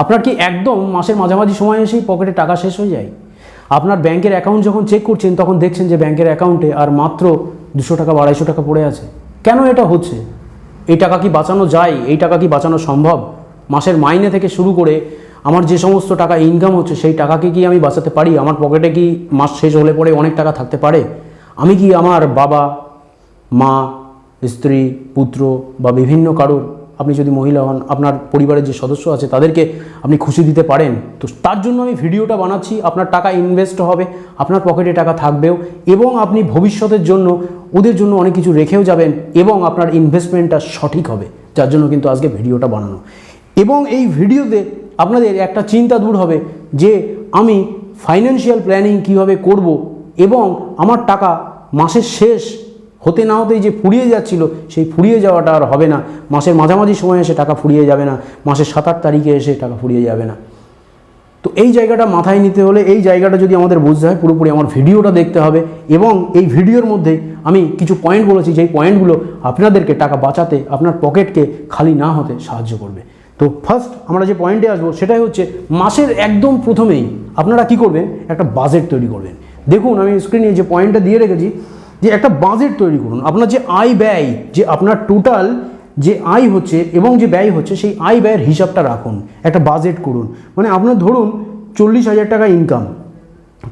আপনার কি একদম মাসের মাঝামাঝি সময় এসেই পকেটে টাকা শেষ হয়ে যায়? আপনার ব্যাংকের অ্যাকাউন্ট যখন চেক করছেন, তখন দেখছেন যে ব্যাংকের অ্যাকাউন্টে আর মাত্র দুশো টাকা বা আড়াইশো টাকা পড়ে আছে। কেন এটা হচ্ছে? এই টাকা কি বাঁচানো যায়? এই টাকা কি বাঁচানো সম্ভব? মাসের মাইনে থেকে শুরু করে আমার যে সমস্ত টাকা ইনকাম হচ্ছে, সেই টাকাকে কি আমি বাঁচাতে পারি? আমার পকেটে কি মাস শেষ হলে পরে অনেক টাকা থাকতে পারে? আমি কি আমার বাবা, মা, স্ত্রী, পুত্র বা বিভিন্ন কারোর আপনি যদি মহিলা হন, আপনার পরিবারের যে সদস্য আছে, তাদেরকে আপনি খুশি দিতে পারেন। তো তার জন্য আমি ভিডিওটা বানাচ্ছি। আপনার টাকা ইনভেস্ট হবে, আপনার পকেটে টাকা থাকবেও, এবং আপনি ভবিষ্যতের জন্য ওদের জন্য অনেক কিছু রেখেও যাবেন, এবং আপনার ইনভেস্টমেন্টটা সঠিক হবে, যার জন্য কিন্তু আজকে ভিডিওটা বানানো। এবং এই ভিডিওতে আপনাদের একটা চিন্তা দূর হবে যে, আমি ফাইন্যান্সিয়াল প্ল্যানিং কীভাবে করব, এবং আমার টাকা মাসের শেষ হতে না হতেই যে ফুরিয়ে যাচ্ছিল, সেই ফুরিয়ে যাওয়াটা আর হবে না। মাসের মাঝামাঝি সময় এসে টাকা ফুরিয়ে যাবে না। মাসের সাত আট তারিখে এসে টাকা ফুরিয়ে যাবে না। তো এই জায়গাটা মাথায় নিতে হলে, এই জায়গাটা যদি আমাদের বুঝতে হয়, পুরোপুরি আমার ভিডিওটা দেখতে হবে এবং এই ভিডিওর মধ্যে আমি কিছু পয়েন্ট বলেছি, যেই পয়েন্টগুলো আপনাদেরকে টাকা বাঁচাতে, আপনার পকেটকে খালি না হতে সাহায্য করবে। তো ফার্স্ট আমরা যে পয়েন্টে আসব, সেটাই হচ্ছে মাসের একদম প্রথমেই আপনারা কি করবেন? একটা বাজেট তৈরি করবেন। দেখুন, আমি স্ক্রিনে যে পয়েন্টটা দিয়ে রেখেছি যে একটা বাজেট তৈরি করুন। আপনার যে আয় ব্যয়, যে আপনার টোটাল যে আয় হচ্ছে এবং যে ব্যয় হচ্ছে, সেই আয় ব্যয়ের হিসাবটা রাখুন। একটা বাজেট করুন। মানে আপনার ধরুন চল্লিশ হাজার টাকা ইনকাম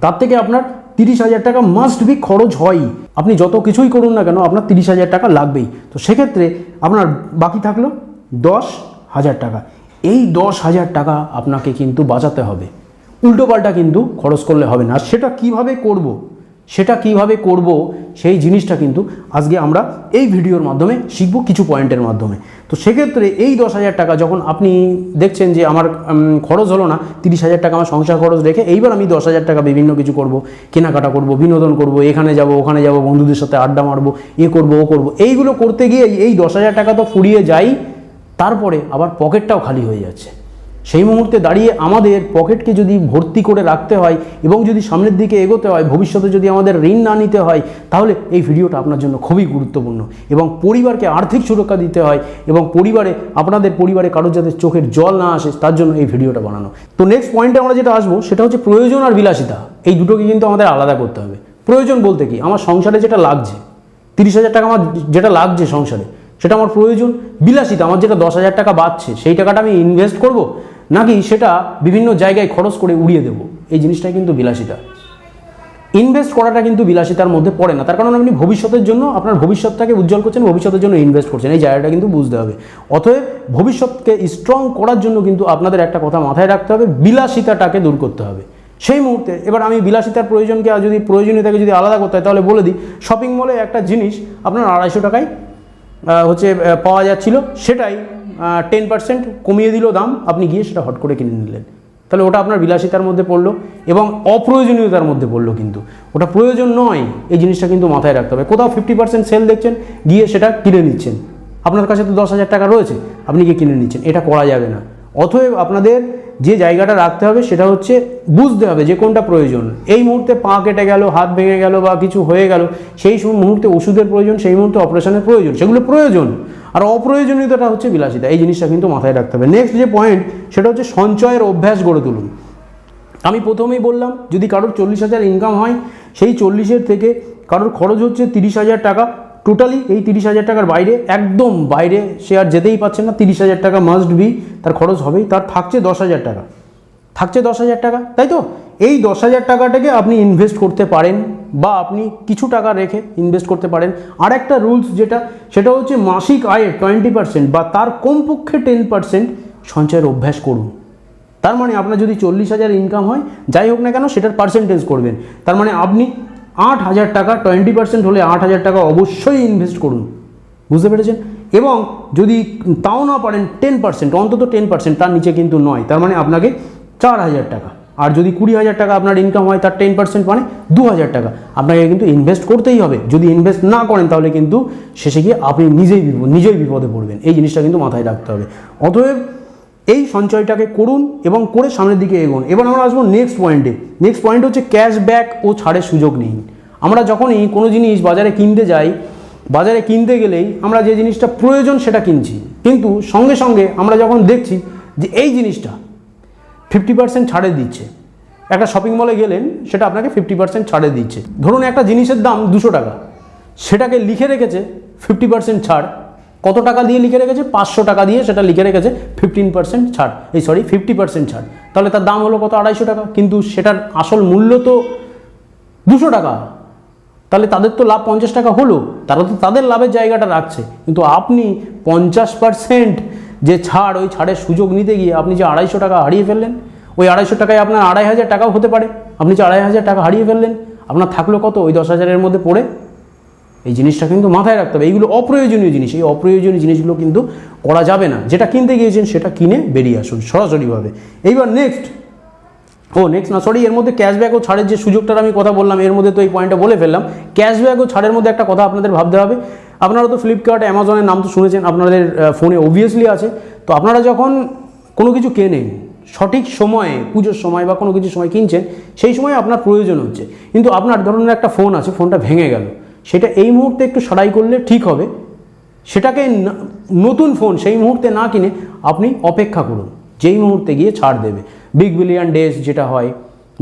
তার থেকে আপনার তিরিশ হাজার টাকা মাস্ট বি খরচ হয়ই আপনি যত কিছুই করুন না কেন, আপনার তিরিশ হাজার টাকা লাগবেই। তো সেক্ষেত্রে আপনার বাকি থাকল দশ হাজার টাকা। এই দশ হাজার টাকা আপনাকে কিন্তু বাঁচাতে হবে। উল্টোপাল্টা কিন্তু খরচ করলে হবে না। সেটা কীভাবে করব। সেটা কীভাবে করব, সেই জিনিসটা কিন্তু আজকে আমরা এই ভিডিওর মাধ্যমে শিখব কিছু পয়েন্টের মাধ্যমে। তো সেক্ষেত্রে এই দশ হাজার টাকা যখন আপনি দেখছেন যে আমার খরচ হলো না, তিরিশ হাজার টাকা আমার সংসার খরচ রেখে এইবার আমি দশ হাজার টাকা বিভিন্ন কিছু করব, কেনাকাটা করব, বিনোদন করব, এখানে যাব, ওখানে যাব, বন্ধুদের সাথে আড্ডা মারবো, এ করব, ও করব, এইগুলো করতে গিয়ে এই দশ হাজার টাকা তো ফুরিয়ে যাই, তারপরে আবার পকেটটাও খালি হয়ে যাচ্ছে। সেই মুহূর্তে দাঁড়িয়ে আমাদের পকেটকে যদি ভর্তি করে রাখতে হয় এবং যদি সামনের দিকে এগোতে হয়, ভবিষ্যতে যদি আমাদের ঋণ না নিতে হয়, তাহলে এই ভিডিওটা আপনার জন্য খুবই গুরুত্বপূর্ণ। এবং পরিবারকে আর্থিক সুরক্ষা দিতে হয় এবং পরিবারে, আপনাদের পরিবারে কারোর যাতে চোখের জল না আসে, তার জন্য এই ভিডিওটা বানানো। তো নেক্সট পয়েন্টে আমরা যেটা আসব, সেটা হচ্ছে প্রয়োজন আর বিলাসিতা। এই দুটোকে কিন্তু আমাদের আলাদা করতে হবে। প্রয়োজন বলতে কি? আমার সংসারে যেটা লাগছে, তিরিশ হাজার টাকা আমার যেটা লাগছে সংসারে, সেটা আমার প্রয়োজন, বিলাসিতা। আমার যেটা দশ হাজার টাকা বাঁচছে, সেই টাকাটা আমি ইনভেস্ট করব? নাকি সেটা বিভিন্ন জায়গায় খরচ করে উড়িয়ে দেবো? এই জিনিসটাই কিন্তু বিলাসিতা। ইনভেস্ট করাটা কিন্তু বিলাসিতার মধ্যে পড়ে না। তার কারণ আপনি ভবিষ্যতের জন্য, আপনার ভবিষ্যৎটাকে উজ্জ্বল করছেন, ভবিষ্যতের জন্য ইনভেস্ট করছেন। এই জায়গাটা কিন্তু বুঝতে হবে। অতএব ভবিষ্যৎকে স্ট্রং করার জন্য কিন্তু আপনাদের একটা কথা মাথায় রাখতে হবে, বিলাসিতাটাকে দূর করতে হবে। সেই মুহূর্তে, এবার আমি বিলাসিতার প্রয়োজনকে যদি, প্রয়োজনীয়তাকে যদি আলাদা করতে হয়, তাহলে বলে দিই শপিং মলে একটা জিনিস আপনার আড়াইশো টাকায় হচ্ছে পাওয়া যাচ্ছিল, সেটাই টেন পার্সেন্ট কমিয়ে দিল দাম, আপনি গিয়ে সেটা হট করে কিনে নিলেন। তাহলে ওটা আপনার বিলাসিতার মধ্যে পড়ল এবং অপ্রয়োজনীয়তার মধ্যে পড়ল কিন্তু। ওটা প্রয়োজন নয়, এই জিনিসটা কিন্তু মাথায় রাখতে হবে। কোথাও ফিফটি পার্সেন্ট সেল দেখছেন, গিয়ে সেটা কিনে নিচ্ছেন। আপনার কাছে তো দশ হাজার টাকা রয়েছে, আপনি গিয়ে কিনে নিচ্ছেন, এটা করা যাবে না। অতএব আপনাদের যে জায়গাটা রাখতে হবে সেটা হচ্ছে বুঝতে হবে যে কোনটা প্রয়োজন। এই মুহূর্তে পা কেটে গেল, হাত ভেঙে গেল বা কিছু হয়ে গেল, সেই মুহূর্তে ওষুধের প্রয়োজন, সেই মুহূর্তে অপারেশনের প্রয়োজন, সেগুলো প্রয়োজন। আর অপ্রয়োজনীয়তাটা হচ্ছে বিলাসিতা। এই জিনিসটা কিন্তু মাথায় রাখতে হবে। নেক্সট যে পয়েন্ট সেটা হচ্ছে সঞ্চয়ের অভ্যাস গড়ে তুলুন। আমি প্রথমেই বললাম, যদি কারোর চল্লিশ হাজার ইনকাম হয়, সেই চল্লিশের থেকে কারোর খরচ হচ্ছে তিরিশ হাজার টাকা। টোটালি এই তিরিশ হাজার টাকার বাইরে, একদম বাইরে সে আর যেতেই পারছে না। তিরিশ হাজার টাকা মাস্ট বি তার খরচ হবেই। তার থাকছে দশ হাজার টাকা। থাকছে দশ হাজার টাকা, তাই তো? এই দশ হাজার টাকাটাকে আপনি ইনভেস্ট করতে পারেন বা আপনি কিছু টাকা রেখে ইনভেস্ট করতে পারেন। আর একটা রুলস যেটা, সেটা হচ্ছে মাসিক আয়ের টোয়েন্টি পার্সেন্ট বা তার কমপক্ষে টেন পার্সেন্ট সঞ্চয়ের অভ্যাস করুন। তার মানে আপনার যদি চল্লিশ হাজার ইনকাম হয়, যাই হোক না কেন সেটার পার্সেন্টেজ করবেন। তার মানে আপনি আট হাজার টাকা টোয়েন্টি পার্সেন্ট হলে আট হাজার টাকা অবশ্যই ইনভেস্ট করুন। বুঝতে পেরেছেন? এবং যদি তাও না পারেন টেন পার্সেন্ট অন্তত টেন পার্সেন্ট তার নিচে কিন্তু নয়। তার মানে আপনাকে চার হাজার টাকা। আর যদি কুড়ি হাজার টাকা আপনার ইনকাম হয়, তার টেন পার্সেন্ট মানে দু হাজার টাকা। আপনাকে কিন্তু ইনভেস্ট করতেই হবে। যদি ইনভেস্ট না করেন, তাহলে কিন্তু শেষে গিয়ে আপনি নিজেই নিজেই বিপদে পড়বেন। এই জিনিসটা কিন্তু মাথায় রাখতে হবে। অতএব এই সঞ্চয়টাকে করুন এবং করে সামনের দিকে এগোন। এবার আমরা আসব নেক্সট পয়েন্টে নেক্সট পয়েন্ট হচ্ছে ক্যাশব্যাক ও ছাড়ের সুযোগ নেই আমরা যখনই কোনো জিনিস বাজারে কিনতে যাই, বাজারে কিনতে গেলেই আমরা যে জিনিসটা প্রয়োজন সেটা কিনছি। কিন্তু সঙ্গে সঙ্গে আমরা যখন দেখছি যে এই জিনিসটা ফিফটি পার্সেন্ট ছাড়ে দিচ্ছে। একটা শপিং মলে গেলেন, সেটা আপনাকে ফিফটি পার্সেন্ট ছাড়ে দিচ্ছে। ধরুন একটা জিনিসের দাম দুশো টাকা, সেটাকে লিখে রেখেছে ফিফটি পার্সেন্ট ছাড়। কত টাকা দিয়ে লিখে রেখেছে? পাঁচশো টাকা দিয়ে সেটা লিখে রেখেছে ফিফটিন পার্সেন্ট ছাড়। এই সরি ফিফটি পার্সেন্ট ছাড়। তাহলে তার দাম হলো কত? আড়াইশো টাকা। কিন্তু সেটার আসল মূল্য তো দুশো টাকা। তাহলে তাদের তো লাভ পঞ্চাশ টাকা হলো। তারা তো তাদের লাভের জায়গাটা রাখছে। কিন্তু আপনি পঞ্চাশ পার্সেন্ট যে ছাড় ওই ছাড়ের সুযোগ নিতে গিয়ে আপনি যে আড়াইশো টাকা হারিয়ে ফেললেন, ওই আড়াইশো টাকায় আপনার আড়াই হাজার টাকাও হতে পারে। আপনি যে আড়াই হাজার টাকা হারিয়ে ফেললেন, আপনার থাকল কত? ওই দশ হাজারের মধ্যে পড়ে। এই জিনিসটা কিন্তু মাথায় রাখতে হবে। এইগুলো অপ্রয়োজনীয় জিনিস। এই অপ্রয়োজনীয় জিনিসগুলো কিন্তু করা যাবে না। যেটা কিনতে গিয়েছেন, সেটা কিনে বেরিয়ে আসুন সরাসরিভাবে। এইবার নেক্সট ও নেক্সট না সরি এর মধ্যে ক্যাশব্যাক ও ছাড়ের যে সুযোগটার আমি কথা বললাম, এর মধ্যে তো এই পয়েন্টটা বলে ফেললাম। ক্যাশব্যাক ও ছাড়ের মধ্যে একটা কথা আপনাদের ভাবতে হবে। আপনারা তো ফ্লিপকার্ট অ্যামাজনের নাম তো শুনেছেন, আপনাদের ফোনে অবভিয়াসলি আছে। তো আপনারা যখন কোনো কিছু কেনেন, সঠিক সময়ে, পুজোর সময় বা কোনো কিছু সময় কিনছেন, সেই সময় আপনার প্রয়োজন হচ্ছে। কিন্তু আপনার ধরনের একটা ফোন আছে ফোনটা ভেঙে গেল। সেটা এই মুহূর্তে একটু সারাই করলে ঠিক হবে। সেটাকে নতুন ফোন সেই মুহূর্তে না কিনে আপনি অপেক্ষা করুন। যেই মুহূর্তে গিয়ে ছাড় দেবে। বিগ বিলিয়ন ডেজ যেটা হয়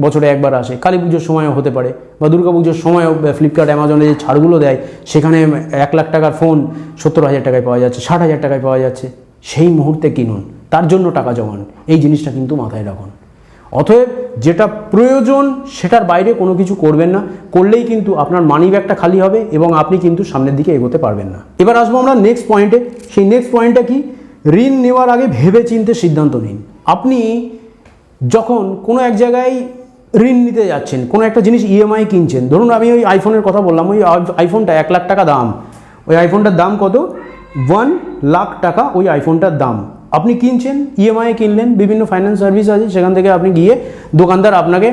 বছরে একবার আসে। কালী পুজোর সময়ও হতে পারে বা দুর্গা পুজোর সময়ও ফ্লিপকার্ট অ্যামাজনে যে ছাড়গুলো দেয়, সেখানে এক লাখ টাকার ফোন সত্তর হাজার টাকায় পাওয়া যাচ্ছে, ষাট হাজার টাকায় পাওয়া যাচ্ছে। সেই মুহূর্তে কিনুন। তার জন্য টাকা জমান। এই জিনিসটা কিন্তু মাথায় রাখুন। অতএব যেটা প্রয়োজন, সেটার বাইরে কোনো কিছু করবেন না। করলেই কিন্তু আপনার মানি ব্যাগটা খালি হবে এবং আপনি কিন্তু সামনের দিকে এগোতে পারবেন না। এবার আসব আমরা নেক্সট পয়েন্টে সেই নেক্সট পয়েন্টটা কি? ঋণ নেওয়ার আগে ভেবে চিনতে সিদ্ধান্ত নিন। আপনি যখন কোনো এক জায়গায় ঋণ নিতে যাচ্ছেন, কোনো একটা জিনিস ইএমআই কিনছেন। ধরুন আমি ওই আইফোনের কথা বললাম, ওই আইফোনটা এক লাখ টাকা দাম। ওই আইফোনটার দাম কত? ওয়ান লাখ টাকা ওই আইফোনটার দাম। আপনি কিনছেন ইএমআই কিনলেন, বিভিন্ন ফাইন্যান্স সার্ভিস আছে, সেখান থেকে আপনি গিয়ে দোকানদার আপনাকে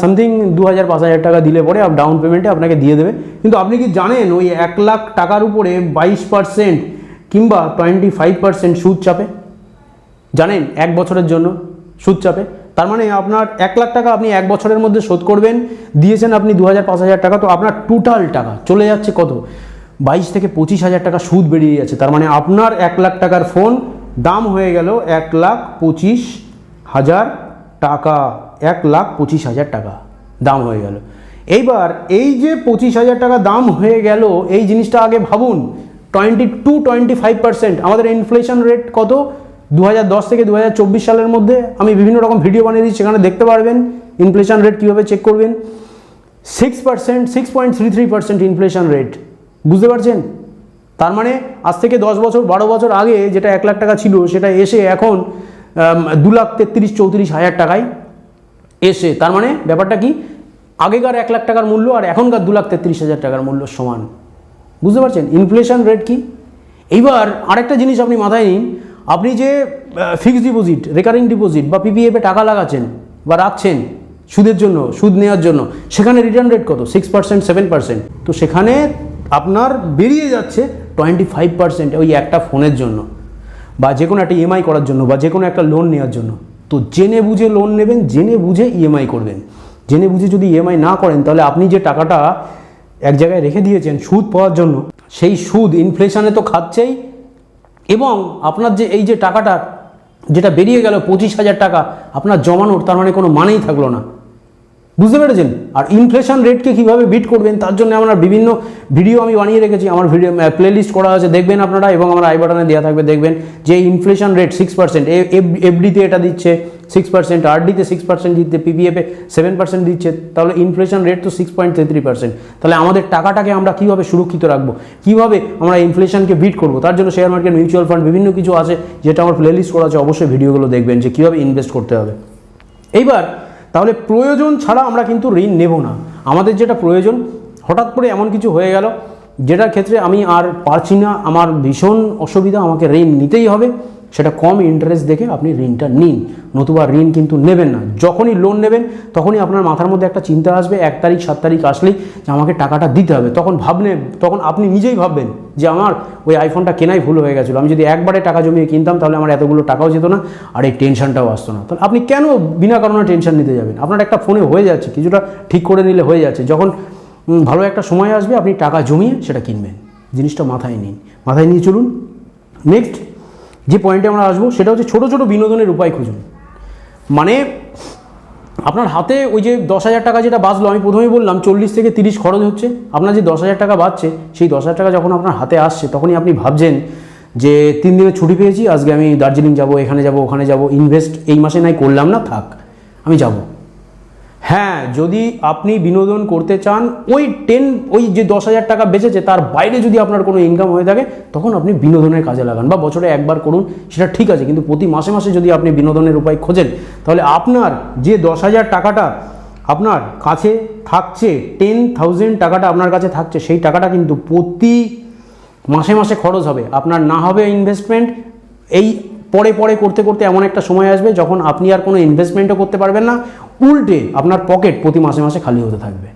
সামথিং দু হাজার, পাঁচ হাজার টাকা দিলে পরে ডাউন পেমেন্টে আপনাকে দিয়ে দেবে। কিন্তু আপনি কি জানেন ওই এক লাখ টাকার উপরে বাইশ পার্সেন্ট কিংবা টোয়েন্টি ফাইভ পার্সেন্ট সুদ চাপে? জানেন? এক বছরের জন্য সুদ চাপে? তার মানে আপনার এক লাখ টাকা আপনি এক বছরের মধ্যে শোধ করবেন, দিয়েছেন আপনি দু হাজার পাঁচ হাজার টাকা, তো আপনার টোটাল টাকা চলে যাচ্ছে কত? বাইশ থেকে পঁচিশ হাজার টাকা সুদ বেরিয়ে যাচ্ছে তার মানে আপনার এক লাখ টাকার ফোন, দাম হয়ে গেল এক লাখ পঁচিশ হাজার টাকা, এক লাখ পঁচিশ হাজার টাকা দাম হয়ে গেল। এইবার এই যে পঁচিশ হাজার টাকা দাম হয়ে গেল, এই জিনিসটা আগে ভাবুন। Twenty two twenty five percent আমাদের ইনফ্লেশন রেট কত? দু হাজার দশ থেকে দু হাজার চব্বিশ সালের মধ্যে আমি বিভিন্ন রকম ভিডিও বানিয়ে দিচ্ছি সেখানে দেখতে পারবেন ইনফ্লেশন রেট কীভাবে চেক করবেন। Six percent six point three three percent inflation rate বুঝতে পারছেন? তার মানে আজ থেকে দশ বছর, বারো বছর আগে যেটা এক লাখ টাকা ছিল, সেটা এসে এখন দু লাখ তেত্রিশ, চৌত্রিশ হাজার টাকায় এসে। তার মানে ব্যাপারটা কি? আগেকার এক লাখ টাকার মূল্য আর এখনকার দু লাখ তেত্রিশ হাজার টাকার মূল্য সমান। বুঝতে পারছেন? ইনফ্লেশন রেট কি? এইবার আরেকটা জিনিস আপনি মাথায় নিন আপনি যে ফিক্সড ডিপোজিট রেকারিং ডিপোজিট বা পিপিএফে টাকা লাগাচ্ছেন বা রাখছেন সুদের জন্য, সুদ নেওয়ার জন্য, সেখানে রিটার্ন রেট কত? সিক্স পার্সেন্ট সেভেন পার্সেন্ট তো সেখানে আপনার বেরিয়ে যাচ্ছে টোয়েন্টি ফাইভ পার্সেন্ট ওই একটা ফোনের জন্য বা যে কোনো একটা ইএমআই করার জন্য বা যে কোনো একটা লোন নেওয়ার জন্য। তো জেনে বুঝে লোন নেবেন, জেনে বুঝে ইএমআই করবেন। জেনে বুঝে যদি ইএমআই না করেন, তাহলে আপনি যে টাকাটা এক জায়গায় রেখে দিয়েছেন সুদ পাওয়ার জন্য, সেই সুদ ইনফ্লেশনে তো খাচ্ছেই। এবং আপনার যে এই যে টাকাটা, যেটা বেরিয়ে গেল পঁচিশ হাজার টাকা, আপনার জমানোর তার মানে কোনো মানেই থাকল না। বুঝতে পেরেছেন? আর ইনফ্লেশন রেটকে কীভাবে বিট করবেন, তার জন্য আমরা বিভিন্ন ভিডিও আমি বানিয়ে রেখেছি। আমার ভিডিও প্লেলিস্ট করা আছে, দেখবেন আপনারা, এবং আমার আই বাটনে দেওয়া থাকবে, দেখবেন যে ইনফ্লেশন রেট সিক্স পার্সেন্ট এফডিতে এটা দিচ্ছে। সিক্স পার্সেন্ট আরডিতে সিক্স পার্সেন্ট দিচ্ছে পিপিএফে সেভেন পার্সেন্ট দিচ্ছে, তাহলে ইনফ্লেশন রেট তো সিক্স পয়েন্ট থ্রি পার্সেন্ট তাহলে আমাদের টাকাটাকে আমরা কীভাবে সুরক্ষিত রাখব? কীভাবে আমরা ইনফ্লেশনকে বিট করব? তার জন্য শেয়ার মার্কেট মিউচুয়াল ফান্ড বিভিন্ন কিছু আছে যেটা আমার প্লেলিস্ট করা আছে, অবশ্যই ভিডিওগুলো দেখবেন যে কীভাবে ইনভেস্ট করতে হবে। এইবার, তাহলে প্রয়োজন ছাড়া আমরা কিন্তু ঋণ নেব না। আমাদের যেটা প্রয়োজন, হঠাৎ করে এমন কিছু হয়ে গেল, যেটার ক্ষেত্রে আমি আর পারছি না, আমার ভীষণ অসুবিধা, আমাকে ঋণ নিতেই হবে। সেটা কম ইন্টারেস্ট দেখে আপনি ঋণটা নিন। নতুবা ঋণ কিন্তু নেবেন না। যখনই লোন নেবেন, তখনই আপনার মাথার মধ্যে একটা চিন্তা আসবে, এক তারিখ, সাত তারিখ আসলেই যে আমাকে টাকাটা দিতে হবে। তখন ভাবনে, তখন আপনি নিজেই ভাববেন যে আমার ওই আইফোনটা কেনাই ভুল হয়ে গেছিল। আমি যদি একবারে টাকা জমিয়ে কিনতাম, তাহলে আমার এতগুলো টাকাও যেত না, আর এই টেনশনটাও আসতো না। তাহলে আপনি কেন বিনা কারণে টেনশন নিতে যাবেন? আপনার একটা ফোনে হয়ে যাচ্ছে, কিছুটা ঠিক করে নিলে হয়ে যাচ্ছে। যখন ভালো একটা সময় আসবে, আপনি টাকা জমিয়ে সেটা কিনবেন। জিনিসটা মাথায় নিন। মাথায় নিয়ে চলুন। নেক্সট যে পয়েন্টে আমরা আসব, সেটা হচ্ছে ছোটো ছোটো বিনোদনের উপায় খুঁজুন। মানে আপনার হাতে ওই যে দশ হাজার টাকা যেটা বাঁচলো, আমি প্রথমেই বললাম, চল্লিশ থেকে তিরিশ খরচ হচ্ছে। আপনার যে দশ হাজার টাকা বাঁচছে, সেই দশ হাজার টাকা যখন আপনার হাতে আসছে, তখনই আপনি ভাবছেন যে তিন দিনের ছুটি পেয়েছি, আজকে আমি দার্জিলিং যাব, এখানে যাব, ওখানে যাব ইনভেস্ট এই মাসে নাই, করলাম না, থাক, আমি যাব। হ্যাঁ যদি আপনি বিনোদন করতে চান, ওই টেন ওই যে দশ হাজার টাকা বেঁচেছে, তার বাইরে যদি আপনার কোনো ইনকাম হয়ে থাকে, তখন আপনি বিনোদনের কাজে লাগান বা বছরে একবার করুন, সেটা ঠিক আছে। কিন্তু প্রতি মাসে মাসে যদি আপনি বিনোদনের উপায় খোঁজেন, তাহলে আপনার যে দশ হাজার টাকাটা আপনার কাছে থাকছে টেন থাউজেন্ড টাকাটা আপনার কাছে থাকছে, সেই টাকাটা কিন্তু প্রতি মাসে মাসে খরচ হবে। আপনার না হবে ইনভেস্টমেন্ট এই পরে পরে করতে করতে এমন একটা সময় আসবে যখন আপনি আর কোনো ইনভেস্টমেন্টও করতে পারবেন না। উল্টে আপনার পকেট প্রতি মাসে মাসে খালি হতে থাকবে।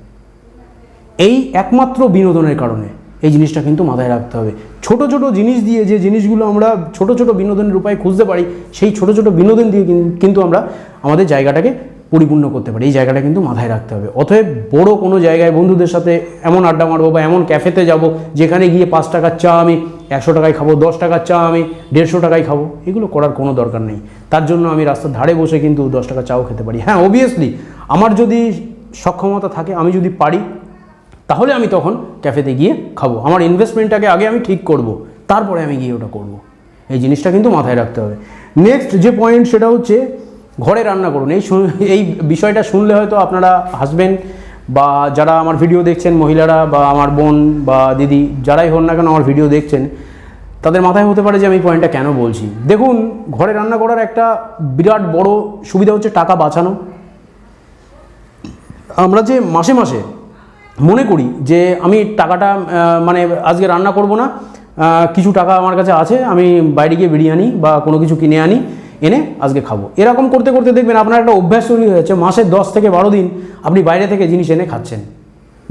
এই একমাত্র বিনোদনের কারণে এই জিনিসটা কিন্তু মাথায় রাখতে হবে। ছোট ছোট জিনিস দিয়ে যে জিনিসগুলো আমরা ছোট ছোট বিনোদনের উপায় খুঁজতে পারি, সেই ছোট ছোট বিনোদন দিয়ে কিন্তু আমরা আমাদের জায়গাটাকে পরিপূর্ণ করতে পারি। এই জায়গাটা কিন্তু মাথায় রাখতে হবে। অতএব বড় কোনো জায়গায় বন্ধুদের সাথে এমন আড্ডা মারবো বা এমন ক্যাফেতে যাব, যেখানে গিয়ে পাঁচ টাকার চা আমি, একশো টাকায় খাব, দশ টাকার চা আমি, দেড়শো টাকায় খাব, এগুলো করার কোনো দরকার নেই। তার জন্য আমি রাস্তার ধারে বসে কিন্তু দশ টাকা চাও খেতে পারি। হ্যাঁ অবভিয়াসলি আমার যদি সক্ষমতা থাকে, আমি যদি পারি, তাহলে আমি তখন ক্যাফেতে গিয়ে খাব। আমার ইনভেস্টমেন্টটাকে আগে আমি ঠিক করব, তারপরে আমি গিয়ে ওটা করব। এই জিনিসটা কিন্তু মাথায় রাখতে হবে। নেক্সট যে পয়েন্ট সেটা হচ্ছে ঘরে রান্না করুন। এই এই বিষয়টা শুনলে হয়তো আপনারা হাসবেন, বা যারা আমার ভিডিও দেখছেন, মহিলারা বা আমার বোন বা দিদি, যারাই হন না কেন আমার ভিডিও দেখছেন তাদের মাথায় হতে পারে যে আমি পয়েন্টটা কেন বলছি। দেখুন, ঘরে রান্না করার একটা বিরাট বড় সুবিধা হচ্ছে টাকা বাঁচানো। আমরা যে মাসে মাসে মনে করি যে আমি টাকাটা মানে আজকে রান্না করব না কিছু টাকা আমার কাছে আছে, আমি বাইরে গিয়ে বিরিয়ানি বা কোনো কিছু কিনে আনি, এনে আজকে খাব। এরকম করতে করতে দেখবেন আপনার একটা অভ্যাস তৈরি হয়েছে মাসের দশ থেকে বারো দিন আপনি বাইরে থেকে জিনিস এনে খাচ্ছেন।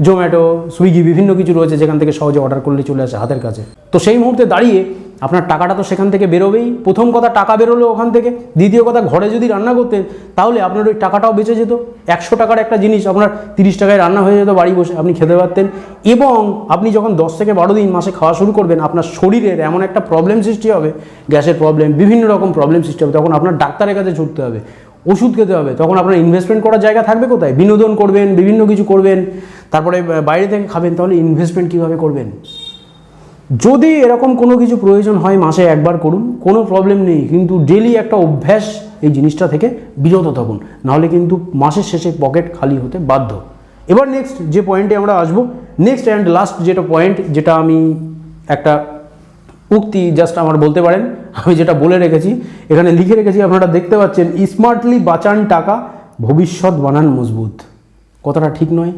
জোম্যাটো, সুইগি বিভিন্ন কিছু রয়েছে যেখান থেকে সহজে অর্ডার করলে চলে আসে হাতের কাছে। তো সেই মুহূর্তে দাঁড়িয়ে আপনার টাকাটা তো সেখান থেকে বেরোবেই। প্রথম কথা টাকা বেরোলো ওখান থেকে। দ্বিতীয় কথা ঘরে যদি রান্না করতেন, তাহলে আপনার ওই টাকাটাও বেঁচে যেত। একশো টাকার একটা জিনিস আপনার তিরিশ টাকায় রান্না হয়ে যেত, বাড়ি বসে আপনি খেতে পারতেন। এবং আপনি যখন দশ থেকে বারো দিন মাসে খাওয়া শুরু করবেন, আপনার শরীরের এমন একটা প্রবলেম সৃষ্টি হবে, গ্যাসের প্রবলেম বিভিন্ন রকম প্রবলেম সৃষ্টি হবে। তখন আপনার ডাক্তারের কাছে ছুটতে হবে। ওষুধ খেতে হবে। তখন আপনার ইনভেস্টমেন্ট করার জায়গা থাকবে কোথায়? বিনোদন করবেন, বিভিন্ন কিছু করবেন, তারপরে বাইরে থেকে খাবেন, তাহলে ইনভেস্টমেন্ট কীভাবে করবেন? যদি এরকম কোনো কিছু প্রয়োজন হয়, মাসে একবার করুন, কোনো প্রবলেম নেই, কিন্তু ডেলি একটা অভ্যাস এই জিনিসটা থেকে বিরত থাকুন। নাহলে কিন্তু মাসের শেষে পকেট খালি হতে বাধ্য। এবার নেক্সট যে পয়েন্টে আমরা আসব নেক্সট অ্যান্ড লাস্ট যেটা পয়েন্ট যেটা আমি একটা উক্তি জাস্ট আমার বলতে পারেন, আমি যেটা বলে রেখেছি, এখানে লিখে রেখেছি, আপনারা দেখতে পাচ্ছেন, স্মার্টলি বাঁচান টাকা, ভবিষ্যৎ বানান মজবুত। কথাটা ঠিক নয়?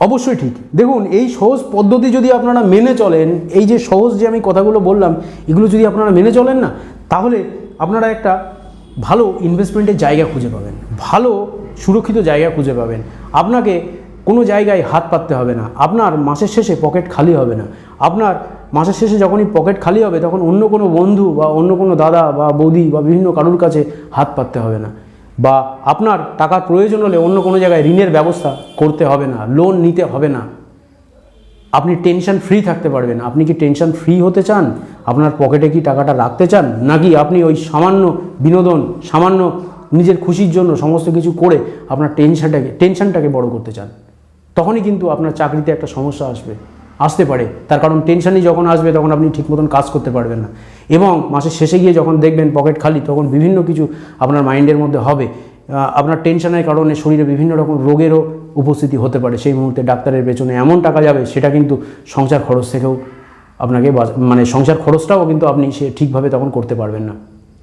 অবশ্যই ঠিক। দেখুন, এই সহজ পদ্ধতি যদি আপনারা মেনে চলেন, এই যে সহজ যে আমি কথাগুলো বললাম, এগুলো যদি আপনারা মেনে চলেন না, তাহলে আপনারা একটা ভালো ইনভেস্টমেন্টের জায়গা খুঁজে পাবেন। ভালো, সুরক্ষিত জায়গা খুঁজে পাবেন। আপনাকে কোনো জায়গায় হাত পাততে হবে না। আপনার মাসের শেষে পকেট খালি হবে না। আপনার মাসের শেষে যখনই পকেট খালি হবে, তখন অন্য কোনো বন্ধু বা অন্য কোনো দাদা বা বৌদি বা বিভিন্ন কারুর কাছে হাত পাততে হবে না। বা আপনার টাকার প্রয়োজন হলে অন্য কোনো জায়গায় ঋণের ব্যবস্থা করতে হবে না লোন নিতে হবে না। আপনি টেনশন ফ্রি থাকতে পারবেন। আপনি কি টেনশন ফ্রি হতে চান? আপনার পকেটে কি টাকাটা রাখতে চান? নাকি আপনি ওই সামান্য বিনোদন, সামান্য নিজের খুশির জন্য সমস্ত কিছু করে আপনার টেনশনটাকে টেনশনটাকে বড় করতে চান? তখনই কিন্তু আপনার চাকরিতে একটা সমস্যা আসবে। আসতে পারে। তার কারণ টেনশনই যখন আসবে, তখন আপনি ঠিক মতন কাজ করতে পারবেন না। এবং মাসের শেষে গিয়ে যখন দেখবেন পকেট খালি, তখন বিভিন্ন কিছু আপনার মাইন্ডের মধ্যে হবে। আপনার টেনশনের কারণে শরীরে বিভিন্ন রকম রোগেরও উপস্থিতি হতে পারে। সেই মুহূর্তে ডাক্তারের পেছনে এমন টাকা যাবে, সেটা কিন্তু সংসার খরচ থেকেও আপনাকে মানে সংসার খরচটাও কিন্তু আপনি সে ঠিকভাবে তখন করতে পারবেন না।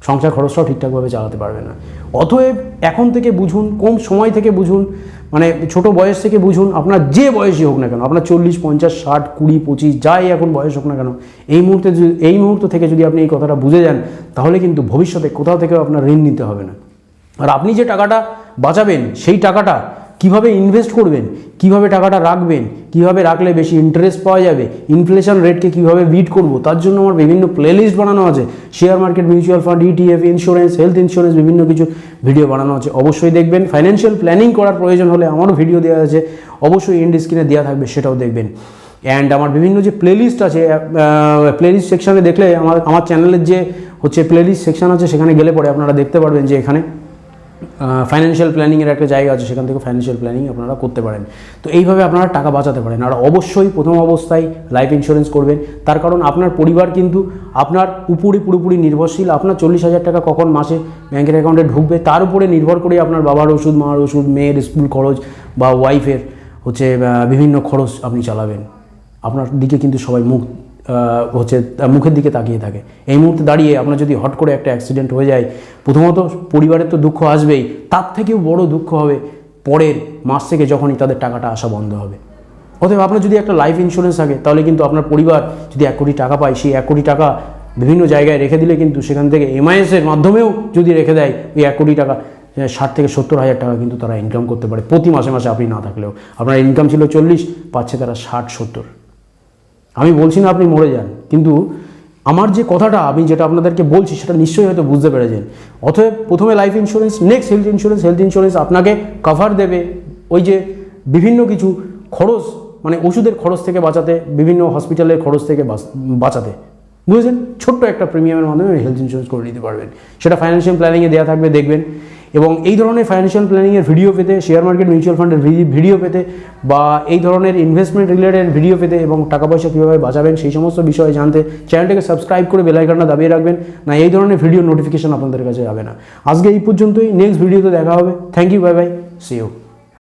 সংসার খরচটাও ঠিকঠাকভাবে চালাতে পারবে না। অতএব এখন থেকে বুঝুন, কম সময় থেকে বুঝুন মানে ছোট বয়স থেকে বুঝুন, আপনার যে বয়সই হোক না কেন, আপনার চল্লিশ, পঞ্চাশ, ষাট, কুড়ি, পঁচিশ, যাই এখন বয়স হোক না কেন, এই মুহূর্তে এই মুহূর্ত থেকে যদি আপনি এই কথাটা বুঝে যান, তাহলে কিন্তু ভবিষ্যতে কোথাও থেকেও আপনার ঋণ নিতে হবে না। আর আপনি যে টাকাটা বাঁচাবেন, সেই টাকাটা কীভাবে ইনভেস্ট করবেন? কীভাবে টাকাটা রাখবেন? কীভাবে রাখলে বেশি ইন্টারেস্ট পাওয়া যাবে? ইনফ্লেশন রেটকে কীভাবে বিট করব? তার জন্য আমার বিভিন্ন প্লেলিস্ট বানানো আছে। Share market mutual fund ETF insurance health insurance বিভিন্ন কিছু ভিডিও বানানো আছে। অবশ্যই দেখবেন। ফাইন্যান্সিয়াল প্ল্যানিং করার প্রয়োজন হলে আমারও ভিডিও দেওয়া আছে। অবশ্যই এন্ড স্ক্রিনে দেওয়া থাকবে, সেটাও দেখবেন। অ্যান্ড আমার বিভিন্ন যে প্লেলিস্ট আছে প্লেলিস্ট সেকশনে দেখলে আমার আমার চ্যানেলের যে হচ্ছে প্লেলিস্ট সেকশন আছে, সেখানে গেলে পরে আপনারা দেখতে পারবেন যে এখানে ফাইন্যান্সিয়াল প্ল্যানিংয়ের একটা জায়গা আছে, সেখান থেকে ফাইন্যান্সিয়াল প্ল্যানিং আপনারা করতে পারেন। তো এইভাবে আপনারা টাকা বাঁচাতে পারেন। আর অবশ্যই প্রথম অবস্থায় লাইফ ইন্স্যুরেন্স করবেন। তার কারণ আপনার পরিবার কিন্তু আপনার উপরে পুরোপুরি নির্ভরশীল। আপনার চল্লিশ হাজার টাকা কখন মাসে ব্যাংকের অ্যাকাউন্টে ঢুকবে, তার উপরে নির্ভর করে আপনার বাবার ওষুধ, মার ওষুধ, মেয়ের স্কুল খরচ বা ওয়াইফের হচ্ছে বিভিন্ন খরচ আপনি চালাবেন। আপনার দিকে কিন্তু সবাই মুখ হচ্ছে মুখের দিকে তাকিয়ে থাকে। এই মুহূর্তে দাঁড়িয়ে আপনার যদি হট করে একটা অ্যাক্সিডেন্ট হয়ে যায়, প্রথমত পরিবারের তো দুঃখ আসবেই, তার থেকেও বড় দুঃখ হবে পরের মাস থেকে যখনই তাদের টাকাটা আসা বন্ধ হবে। অতএব আপনার যদি একটা লাইফ ইন্স্যুরেন্স থাকে, তাহলে কিন্তু আপনার পরিবার যদি এক কোটি টাকা পায়, সেই এক কোটি টাকা বিভিন্ন জায়গায় রেখে দিলে কিন্তু সেখান থেকে এমআইএসের মাধ্যমেও যদি রেখে দেয়, ওই এক কোটি টাকা ষাট থেকে সত্তর হাজার টাকা কিন্তু তারা ইনকাম করতে পারে। প্রতি মাসে মাসে আপনি না থাকলেও। আপনার ইনকাম ছিল চল্লিশ, পাচ্ছে তারা ষাট, সত্তর। আমি বলছি না আপনি মরে যান, কিন্তু আমার যে কথাটা আমি যেটা আপনাদেরকে বলছি সেটা নিশ্চয়ই হয়তো বুঝতে পেরেছেন। অতএব প্রথমে life insurance next health insurance health insurance আপনাকে কভার দেবে ওই যে বিভিন্ন কিছু খরচ মানে ওষুধের খরচ থেকে বাঁচাতে, বিভিন্ন হসপিটালের খরচ থেকে বাঁচ- বাঁচাতে। বুঝেছেন? ছোট্ট একটা প্রিমিয়ামের মাধ্যমে হেলথ ইন্স্যুরেন্স করে নিতে পারবেন। সেটা ফাইন্যান্সিয়াল প্ল্যানিংয়ে দেওয়া থাকবে, দেখবেন। এবং এই ধরনের ফাইন্যান্সিয়াল প্ল্যানিংয়ের ভিডিও পেতে শেয়ার মার্কেট মিউচুয়াল ফান্ডের ভিডিও পেতে বা এই ধরনের ইনভেস্টমেন্ট রিলেটেড ভিডিও পেতে এবং টাকা পয়সা কীভাবে বাঁচাবেন সেই সমস্ত বিষয়ে জানতে চ্যানেলটাকে সাবস্ক্রাইব করে বেলাইকানটা দাবিয়ে রাখবেন, না এই ধরনের ভিডিও নোটিফিকেশন আপনাদের কাছে যাবে না। আজকে এই পর্যন্তই নেক্সট ভিডিওতে দেখা হবে। Thank you bye bye see you